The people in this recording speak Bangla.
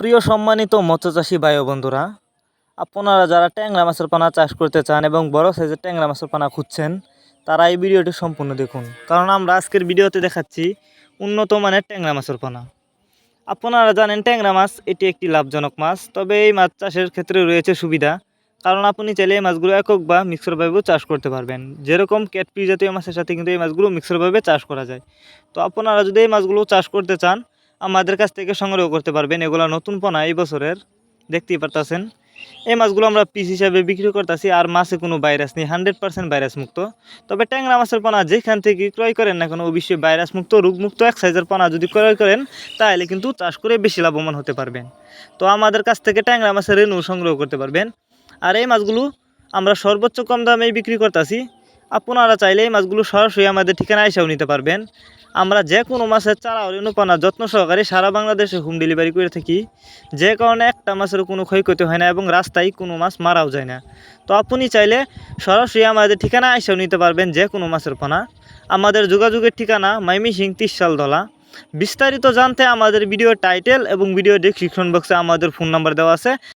প্রিয় সম্মানিত মৎস্যচাষী বায়ু বন্ধুরা, আপনারা যারা ট্যাংরা মাছের পানা চাষ করতে চান এবং বড় সাইজের ট্যাংরা মাছের পানা খুঁজছেন, তারা এই ভিডিওটি সম্পূর্ণ দেখুন। কারণ আমরা আজকের ভিডিওতে দেখাচ্ছি উন্নত মানের ট্যাংরা মাছের পানা। আপনারা জানেন, ট্যাংরা মাছ এটি একটি লাভজনক মাছ, তবে এই মাছ চাষের ক্ষেত্রে রয়েছে সুবিধা। কারণ আপনি চাইলে এই মাছগুলো একক বা মিক্সরভাবেও চাষ করতে পারবেন। যেরকম ক্যাটপি জাতীয় মাছের সাথে কিন্তু এই মাছগুলো মিক্সরভাবে চাষ করা যায়। তো আপনারা যদি এই মাছগুলো চাষ করতে চান আমাদের কাছ থেকে সংগ্রহ করতে পারবেন। এগুলো নতুন পোনা এই বছরের, দেখতেই পারতাছেন। এই মাছগুলো আমরা পিস হিসাবে বিক্রি করতেছি আর মাছে কোনো ভাইরাস নেই হান্ড্রেড পার্সেন্ট ভাইরাস মুক্ত। তবে ট্যাংরা মাছের পোনা যেখান থেকে ক্রয় করেন না কোনো, অবশ্যই ভাইরাস মুক্ত, রোগমুক্ত এক সাইজের পোনা যদি ক্রয় করেন, তাহলে কিন্তু চাষ করে বেশি লাভবান হতে পারবেন। তো আমাদের কাছ থেকে ট্যাংরা মাছের রেণু সংগ্রহ করতে পারবেন। আর এই মাছগুলো আমরা সর্বোচ্চ কম দামে বিক্রি করতেছি। আপনারা চাইলে এই মাছগুলো সরাসরি আমাদের ঠিকানায় এসেও নিতে পারবেন। আমরা যে কোনো মাছের চারা রেণুপানা যত্ন সহকারে সারা বাংলাদেশে হোম ডেলিভারি করে থাকি। যে কারণে একটা মাছের কোনো ক্ষয়ক্ষতি হয় না এবং রাস্তায় কোনো মাছ মারাও যায় না। তো আপনি চাইলে সরাসরি আমাদের ঠিকানা এসেও নিতে পারবেন যে কোনো মাছের পোনা। আমাদের যোগাযোগের ঠিকানা মাইমি মাইমিসিং তিরশাল দলা। বিস্তারিত জানতে আমাদের ভিডিও টাইটেল এবং ভিডিও ডিসক্রিপশন বক্সে আমাদের ফোন নাম্বার দেওয়া আছে।